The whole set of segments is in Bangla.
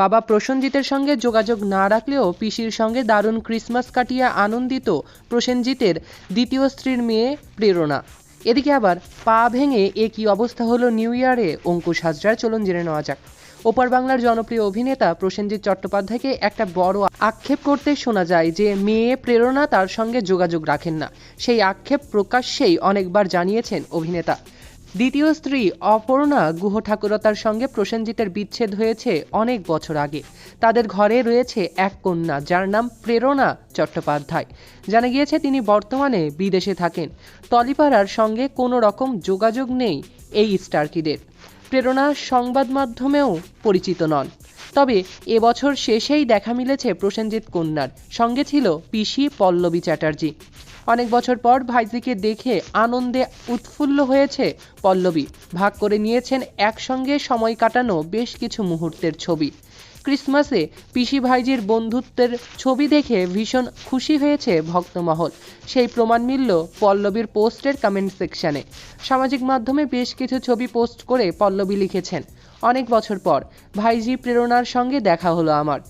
বাবা প্রসেনজিতের সঙ্গে যোগাযোগ না রাখলেও পিসির সঙ্গে দারুণ ক্রিসমাস কাটিয়ে আনন্দিত প্রসেনজিতের দ্বিতীয় স্ত্রীর মেয়ে প্রেরণা। এদিকে আবার পা ভেঙে এ কী অবস্থা হলো নিউ ইয়ারে? অঙ্কুশ হাজরার, চলুন জেনে নেওয়া যাক। ওপার বাংলার জনপ্রিয় অভিনেতা প্রসেনজিৎ চট্টোপাধ্যায়কে একটা বড় আক্ষেপ করতে শোনা যায় যে, মেয়ে প্রেরণা তার সঙ্গে যোগাযোগ রাখেন না। সেই আক্ষেপ প্রকাশ্যেই অনেকবার জানিয়েছেন অভিনেতা। দ্বিতীয় স্ত্রী অপর্ণা গুহ ঠাকুরতার সঙ্গে প্রসেনজিতের বিচ্ছেদ হয়েছে অনেক বছর আগে। তাদের ঘরে রয়েছে এক কন্যা, যার নাম প্রেরণা চট্টোপাধ্যায়। জানা গিয়েছে, তিনি বর্তমানে বিদেশে থাকেন। তলিপাড়ার সঙ্গে কোনো রকম যোগাযোগ নেই এই স্টারকিদের। প্রেরণা সংবাদ মাধ্যমেও পরিচিত নন। তবে এবছর শেষেই দেখা মিলেছে প্রসেনজিৎ কন্যার। সঙ্গে ছিল পিসি পল্লবী চ্যাটার্জি। অনেক বছর পর ভাইজিকে দেখে আনন্দে উৎফুল্ল হয়েছে পল্লবী। ভাগ করে নিয়েছেন একসঙ্গে সময় কাটানো বেশ কিছু মুহূর্তের ছবি। ক্রিসমাসে পিসি ভাইজির বন্ধুত্বের ছবি দেখে ভীষণ খুশি হয়েছে ভক্তমহল। সেই প্রমাণ মিলল পল্লবীর পোস্টের কমেন্ট সেকশনে সামাজিক মাধ্যমে বেশ কিছু ছবি পোস্ট করে পল্লবী লিখেছেন। অনেক বছর পর ভাইজি প্রেরণার সঙ্গে দেখা হলো আমার।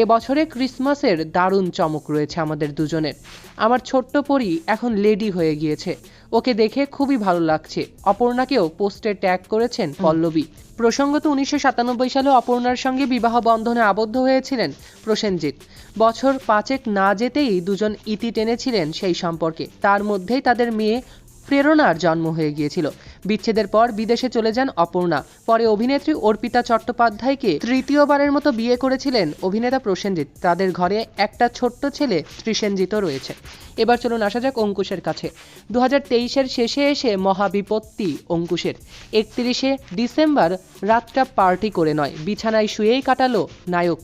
এ বছরে ক্রিসমাসের দারুণ চমক রয়েছে আমাদের দুজনের। আমার ছোট্ট পরি এখন লেডি হয়ে গিয়েছে। ওকে দেখে খুবই ভালো লাগছে। অপর্ণাকেও পোস্টে ট্যাগ করেছেন পল্লবী। প্রসঙ্গত উনিশশো সাতানব্বই সালে অপর্ণার সঙ্গে বিবাহ বন্ধনে আবদ্ধ হয়েছিলেন প্রসেনজিৎ। বছর পাঁচেক না যেতেই দুজন ইতি টেনেছিলেন সেই সম্পর্কে। তার মধ্যেই তাদের মেয়ে প্রেরণার জন্ম হয়ে গিয়েছিল। বিচ্ছেদের পর বিদেশে চলে যান অপর্ণা। পরে অভিনেত্রী অর্পিতা চট্টোপাধ্যায়কে তৃতীয়বারের মতো বিয়ে করেছিলেন অভিনেতা প্রসেনজিৎ। তাদের ঘরে একটা ছোট্ট ছেলে ত্রিসেনজিৎও রয়েছে। এবার চলুন আসা যাক অঙ্কুশের কাছে। দু হাজার শেষে এসে মহাবিপত্তি অঙ্কুশের। একত্রিশে ডিসেম্বর রাতটা পার্টি করে নয়। বিছানায় শুয়েই কাটালো নায়ক।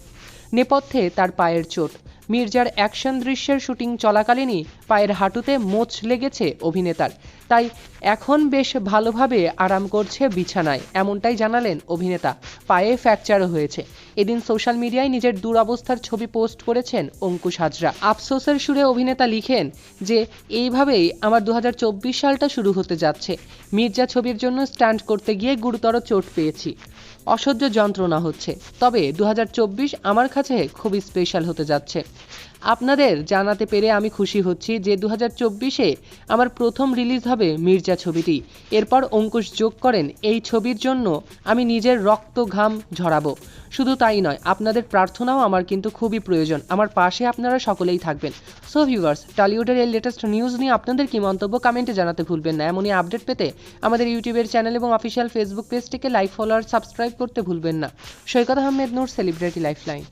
নেপথ্যে তার পায়ের চোট। মির্জার অ্যাকশন দৃশ্যের শুটিং চলাকালীনই পায়ের হাঁটুতে মোচ লেগেছে অভিনেতার। তাই এখন বেশ ভালোভাবে আরাম করছে বিছানায়, এমনটাই জানালেন অভিনেতা। পায়ে ফ্র্যাকচারও হয়েছে। এদিন সোশ্যাল মিডিয়ায় নিজের দুরবস্থার ছবি পোস্ট করেছেন অঙ্কুশ হাজরা। আফসোসের সুরে অভিনেতা লিখেন যে, এইভাবেই আমার দু হাজার চব্বিশ সালটা শুরু হতে যাচ্ছে। মির্জা ছবির জন্য স্ট্যান্ড করতে গিয়ে গুরুতর চোট পেয়েছি। অসহ্য যন্ত্রণা হচ্ছে। তবে দু হাজার চব্বিশ আমার কাছে খুবই স্পেশাল হতে যাচ্ছে। আপনাদের জানাতে পেরে আমি খুশি হচ্ছি যে দু আমার প্রথম রিলিজ হবে মির্জা ছবিটি। এরপর অঙ্কুশ যোগ করেন, এই ছবির জন্য আমি নিজের রক্ত ঘাম ঝরাবো। শুধু তাই নয়, আপনাদের প্রার্থনাও আমার কিন্তু খুবই প্রয়োজন। আমার পাশে আপনারা সকলেই থাকবেন। সো ভিউয়ার্স টলিউডের এই লেটেস্ট নিউজ নিয়ে আপনাদের কি মন্তব্য কমেন্টে জানাতে ভুলবেন না। এমনই আপডেট পেতে আমাদের ইউটিউবের চ্যানেল এবং অফিসিয়াল ফেসবুক পেজটিকে লাইক ফলোয়ার সাবস্ক্রাইব করতে ভুলবেন না। Saikat Ahmed Noor celebrity lifeline